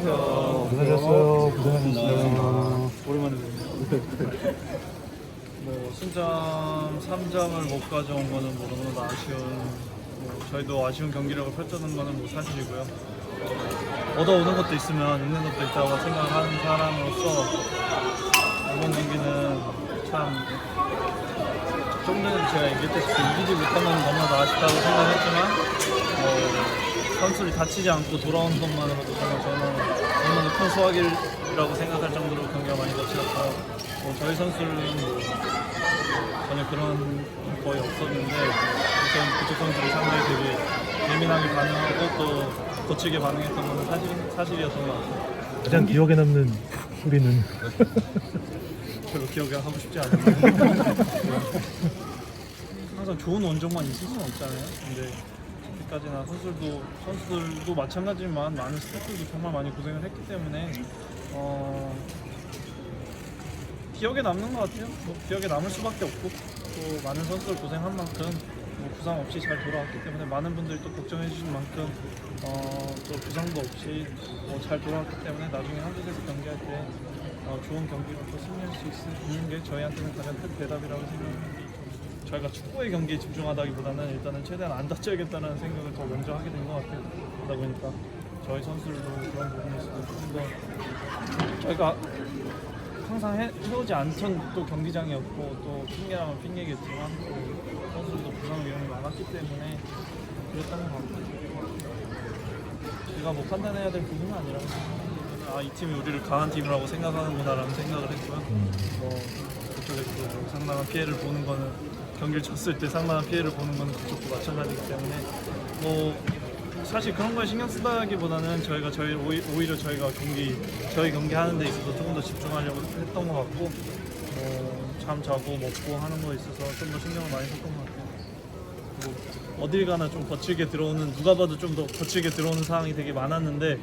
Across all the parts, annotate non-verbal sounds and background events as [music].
안녕하세요. 고생하셨어요. 고생하셨어요. 오랜만에 뵙네요. 뭐 승점 3점을 못 가져온 거는 뭐 너무나도 아쉬운 뭐 저희도 아쉬운 경기력을 펼쳐는 거는 뭐 사실이고요. 얻어오는 것도 있으면 있는 것도 있다고 생각하는 사람으로서 이번 경기는 참 좀 전에 제가 얘기했다시피 이기지 못한 건 너무나도 아쉽다고 생각했지만 어, 선수들이 다치지 않고 돌아온 것만으로도 정말 저는 너무나도 큰 수확이라고 생각할 정도로 경기가 많이 거칠었고 뭐 저희 선수는 뭐 전혀 그런 거의 없었는데 우선 그쪽 선수들이 상당히 되게 예민하게 반응하고 또 거칠게 반응했던 거는 사실, 사실이었던 것 같아요. 가장 기억에 남는 소리는 [laughs] 별로 기억이 하고 싶지 않은데 [laughs] 항상 좋은 원정만 있을 수는 없잖아요. 근데 여기까지나 선수들도 선수들도 마찬가지지만 많은 스태프들도 정말 많이 고생을 했기 때문에 어, 기억에 남는 것 같아요. 뭐 기억에 남을 수밖에 없고 또 많은 선수들 고생한 만큼 뭐 부상 없이 잘 돌아왔기 때문에 많은 분들이 또 걱정해 주신 만큼 어, 또 부상도 없이 뭐잘 돌아왔기 때문에 나중에 한국에서 경기할 때 어, 좋은 경기로 또 승리할 수 있- 있는 게 저희한테는 가장 큰 대답이라고 생각합니다. 저희가 축구의 경기에 집중하다기보다는 일단은 최대한 안 다쳐야겠다는 생각을 더 먼저 하게 된 것 같아요. 그러다 보니까 저희 선수들도 그런 부분에 있어서 조금 더 저희가 항상 해, 해오지 않던 또 경기장이었고 또 핑계라면 핑계겠지만 또 선수들도 부상 위험이 많았기 때문에 그랬던 것 같고 제가 뭐 판단해야 될 부분은 아니라고 생각합니다. 아, 이 팀이 우리를 강한 팀이라고 생각하는구나라는 생각을 했고요. 뭐 뭐 상당한 피해를 보는 거는 경기를 쳤을 때 상당한 피해를 보는 거는 그쪽도 마찬가지이기 때문에 뭐 사실 그런 거에 신경 쓰다기보다는 저희가 저희 오히- 오히려 저희가 경기 저희 경기 하는 데 있어서 조금 더 집중하려고 했던 것 같고 뭐, 잠 자고 먹고 하는 거에 있어서 좀 더 신경을 많이 썼던 것 같아요. 뭐 어딜 가나 좀 거칠게 들어오는 누가 봐도 좀 더 거칠게 들어오는 상황이 되게 많았는데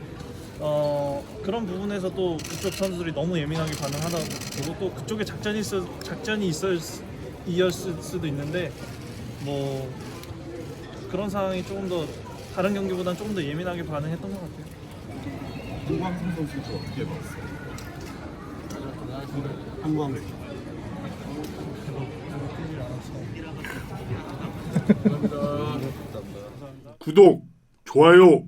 어, 그런 부분에서 또 그쪽 선수들이 너무 예민하게 반응하다 보고 또 그쪽에 작전이 있어 작전이 있을 수- 이었을 수도 있는데 뭐 그런 상황이 조금 더 다른 경기보다는 조금 더 예민하게 반응했던 것 같아요. 한광승 선수 어떻게 봤어요? 않았어. 구독, 좋아요